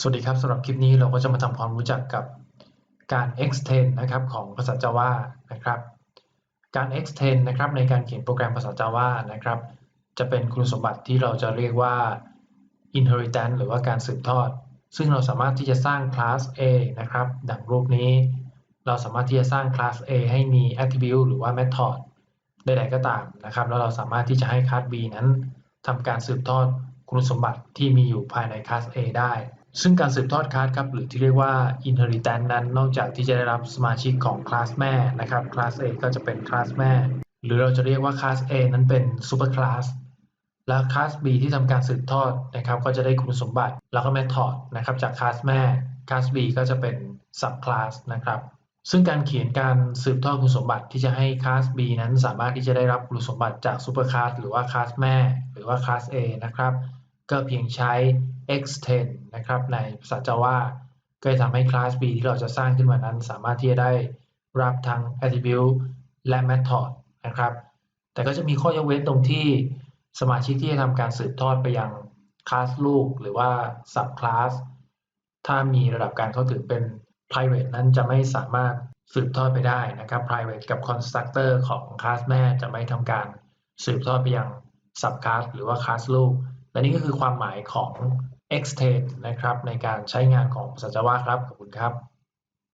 สวัสดีครับสำหรับคลิปนี้เราก็จะมาทำความรู้จักกับการ extend นะครับของภาษา Java นะครับการ extend นะครับในการเขียนโปรแกรมภาษา Java นะครับจะเป็นคุณสมบัติที่เราจะเรียกว่า inheritance หรือว่าการสืบทอด ซึ่งเราสามารถที่จะสร้างคลาส A นะครับดังรูปนี้ เราสามารถที่จะสร้างคลาส A ให้มี attribute หรือว่า method ใดๆก็ตามนะครับแล้วเราสามารถที่จะให้คลาส B นั้นทำการสืบทอดคุณสมบัติที่มีอยู่ภายในคลาส A ได้ ซึ่งการสืบทอดคลาสครับหรือที่เรียกว่า inheritance นั้นนอกจากที่จะได้รับสมาชิกของคลาสแม่นะครับคลาส A ก็จะเป็นคลาสแม่ หรือเราจะเรียกว่าคลาส A นั้นเป็น super class และคลาส B ที่ทำการสืบทอดนะครับก็จะได้คุณสมบัติแล้วก็ method นะครับจากคลาสแม่คลาส B ก็จะเป็น sub class นะครับซึ่งการเขียนการสืบทอดคุณสมบัติที่จะให้คลาส B นั้นสามารถที่จะได้รับคุณสมบัติจาก super class หรือว่าคลาสแม่ หรือว่าคลาส A นะครับ ก็เพียงใช้ extend นะครับในภาษา Java ก็จะทำให้คลาส B ที่เราจะสร้างขึ้นมานั้น สามารถที่จะได้รับทั้ง attribute และ method นะครับ แต่ก็จะมีข้อยกเว้นตรงที่สมาชิกที่จะทำการสืบทอดไปยังคลาสลูกหรือว่า sub class ถ้ามีระดับการเข้าถึงเป็น private นั้นจะไม่สามารถสืบทอดไปได้นะครับ private กับ constructor ของคลาสแม่จะไม่ทำการสืบทอดไปยัง sub class หรือว่าคลาสลูก และนี่ก็คือความหมายของ extend นะครับ ในการใช้งานของภาษา Java ครับ ขอบคุณครับ